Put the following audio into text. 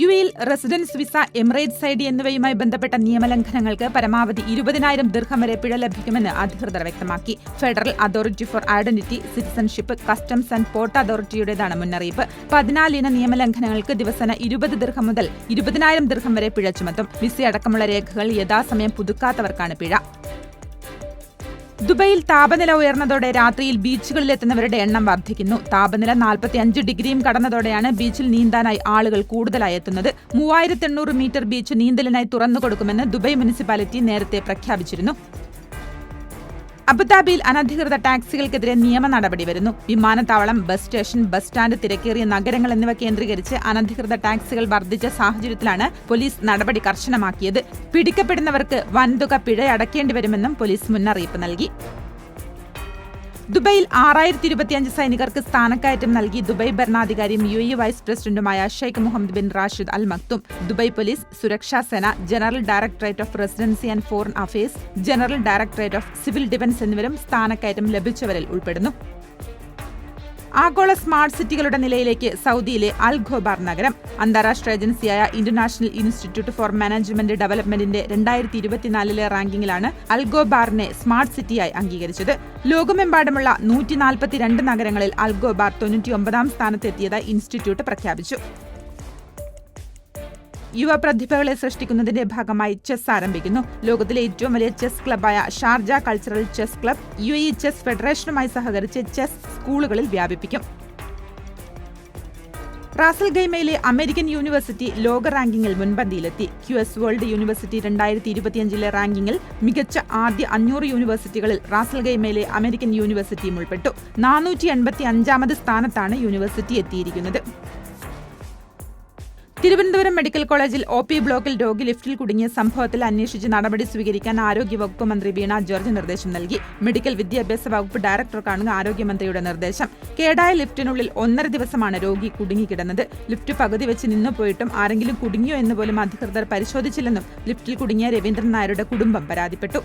U എയിൽ residence visa Emirates I D എന്നിവയുമായി ബന്ധപ്പെട്ട നിയമലംഘനങ്ങൾക്ക് പരമാവധി ഇരുപതിനായിരം ദീർഘം വരെ പിഴ ലഭിക്കുമെന്ന് അധികൃതർ വ്യക്തമാക്കി. Federal Authority for Identity Citizenship Customs and Port അതോറിറ്റിയുടേതാണ് മുന്നറിയിപ്പ്. പതിനാലിന നിയമലംഘനങ്ങൾക്ക് ദിവസേന ഇരുപത് ദീർഘം മുതൽ ഇരുപതിനായിരം ദീർഘം വരെ പിഴ ചുമത്തും. വിസയടക്കമുള്ള രേഖകൾ യഥാസമയം പുതുക്കാത്തവർക്കാണ് പിഴ. ദുബൈയിൽ താപനില ഉയർന്നതോടെ രാത്രിയിൽ ബീച്ചുകളിൽ എത്തുന്നവരുടെ എണ്ണം വർദ്ധിക്കുന്നു. താപനില നാൽപ്പത്തിയഞ്ച് ഡിഗ്രിയും കടന്നതോടെയാണ് ബീച്ചിൽ നീന്താനായി ആളുകൾ കൂടുതലായി എത്തുന്നത്. മൂവായിരത്തി മീറ്റർ ബീച്ച് നീന്തലിനായി തുറന്നുകൊടുക്കുമെന്ന് ദുബൈ മുനിസിപ്പാലിറ്റി നേരത്തെ പ്രഖ്യാപിച്ചിരുന്നു. അബുദാബിയിൽ അനധികൃത ടാക്സികൾക്കെതിരെ നിയമ നടപടി വരുന്നു. വിമാനത്താവളം ബസ് സ്റ്റേഷൻ ബസ് സ്റ്റാൻഡ് തിരക്കേറിയ നഗരങ്ങൾ എന്നിവ കേന്ദ്രീകരിച്ച് അനധികൃത ടാക്സികൾ വർദ്ധിച്ച സാഹചര്യത്തിലാണ് പോലീസ് നടപടി കർശനമാക്കിയത്. പിടിക്കപ്പെടുന്നവർക്ക് വൻതുക പിഴ അടയ്ക്കേണ്ടി വരുമെന്നും പോലീസ് മുന്നറിയിപ്പ് നൽകി. ദുബൈയിൽ ആറായിരത്തി ഇരുപത്തിയഞ്ച് സൈനികർക്ക് സ്ഥാനക്കയറ്റം നൽകി ദുബൈ ഭരണാധികാരിയും യു ഇ വൈസ് പ്രസിഡന്റുമായ Sheikh Mohammed bin Rashid Al Maktoum. Dubai police സുരക്ഷാ സേന general directorate of residency and foreign affairs general directorate of civil defence എന്നിവരും സ്ഥാനക്കയറ്റം ലഭിച്ചവരിൽ ഉൾപ്പെടുന്നു. ആഗോള സ്മാർട്ട് സിറ്റികളുടെ നിലയിലേക്ക് സൗദിയിലെ അൽ ഖോബാർ നഗരം. അന്താരാഷ്ട്ര ഏജൻസിയായ ഇന്റർനാഷണൽ ഇൻസ്റ്റിറ്റ്യൂട്ട് ഫോർ മാനേജ്മെന്റ് ഡെവലപ്മെന്റിന്റെ രണ്ടായിരത്തി ഇരുപത്തിനാലിലെ റാങ്കിങ്ങിലാണ് അൽ ഖോബാറിനെ സ്മാർട്ട് സിറ്റിയായി അംഗീകരിച്ചത്. ലോകമെമ്പാടുമുള്ള നൂറ്റി നാൽപ്പത്തിരണ്ട് നഗരങ്ങളിൽ അൽ ഖോബാർ തൊണ്ണൂറ്റിയൊമ്പതാം സ്ഥാനത്തെത്തിയതായി ഇൻസ്റ്റിറ്റ്യൂട്ട് പ്രഖ്യാപിച്ചു. യുവപ്രതിഭകളെ സൃഷ്ടിക്കുന്നതിന്റെ ഭാഗമായി ചെസ് ആരംഭിക്കുന്നു. ലോകത്തിലെ ഏറ്റവും വലിയ ചെസ് ക്ലബായ Sharjah Cultural Chess Club U A chess ഫെഡറേഷനുമായി സഹകരിച്ച് ചെസ് സ്കൂളുകളിൽ വ്യാപിപ്പിക്കും. റാസൽ ഗൈമയിലെ അമേരിക്കൻ യൂണിവേഴ്സിറ്റി ലോക റാങ്കിങ്ങിൽ മുൻപന്തിയിലെത്തി. ക്യു എസ് വേൾഡ് യൂണിവേഴ്സിറ്റി രണ്ടായിരത്തി ഇരുപത്തിയഞ്ചിലെ റാങ്കിങ്ങിൽ മികച്ച ആദ്യ അഞ്ഞൂറ് യൂണിവേഴ്സിറ്റികളിൽ റാസൽ ഗൈമയിലെ അമേരിക്കൻ യൂണിവേഴ്സിറ്റിയും ഉൾപ്പെട്ടു. നാനൂറ്റി എൺപത്തി അഞ്ചാമത് സ്ഥാനത്താണ് യൂണിവേഴ്സിറ്റി എത്തിയിരിക്കുന്നത്. തിരുവനന്തപുരം മെഡിക്കൽ കോളേജിൽ ഒ പി ബ്ലോക്കിൽ രോഗി ലിഫ്റ്റിൽ കുടുങ്ങിയ സംഭവത്തിൽ അന്വേഷിച്ച് നടപടി സ്വീകരിക്കാൻ ആരോഗ്യവകുപ്പ് മന്ത്രി വീണ ജോർജ് നിർദ്ദേശം നൽകി. മെഡിക്കൽ വിദ്യാഭ്യാസ വകുപ്പ് ഡയറക്ടർക്കാണ് ആരോഗ്യമന്ത്രിയുടെ നിർദ്ദേശം. കേടായ ലിഫ്റ്റിനുള്ളിൽ ഒന്നര ദിവസമാണ് രോഗി കുടുങ്ങിക്കിടന്നത്. ലിഫ്റ്റ് പകുതി വെച്ച് നിന്നു പോയിട്ടും ആരെങ്കിലും കുടുങ്ങിയോ എന്ന് പോലും അധികൃതർ പരിശോധിച്ചില്ലെന്നും ലിഫ്റ്റിൽ കുടുങ്ങിയ രവീന്ദ്രൻ നായരുടെ കുടുംബം പരാതിപ്പെട്ടു.